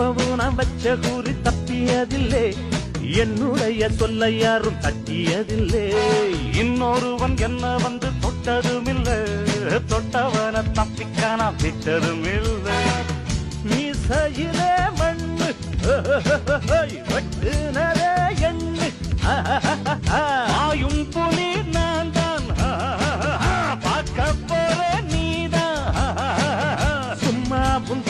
எப்பவும் நான் வச்ச கூறி தப்பியதில்லை. என்னுடைய சொல்ல யாரும் தட்டியதில்லை. இன்னொருவன் என்ன வந்து தொட்டதும் தொட்டதுமில்லை. தொட்டவன தப்பிக்கான விட்டதும் இல்லை நீ மீசையிலே மண்ணு வெட்டுனரே எண்ணு. ஆயும் புலி நான் தான். பார்க்க போற நீதான் சும்மா புந்தாம்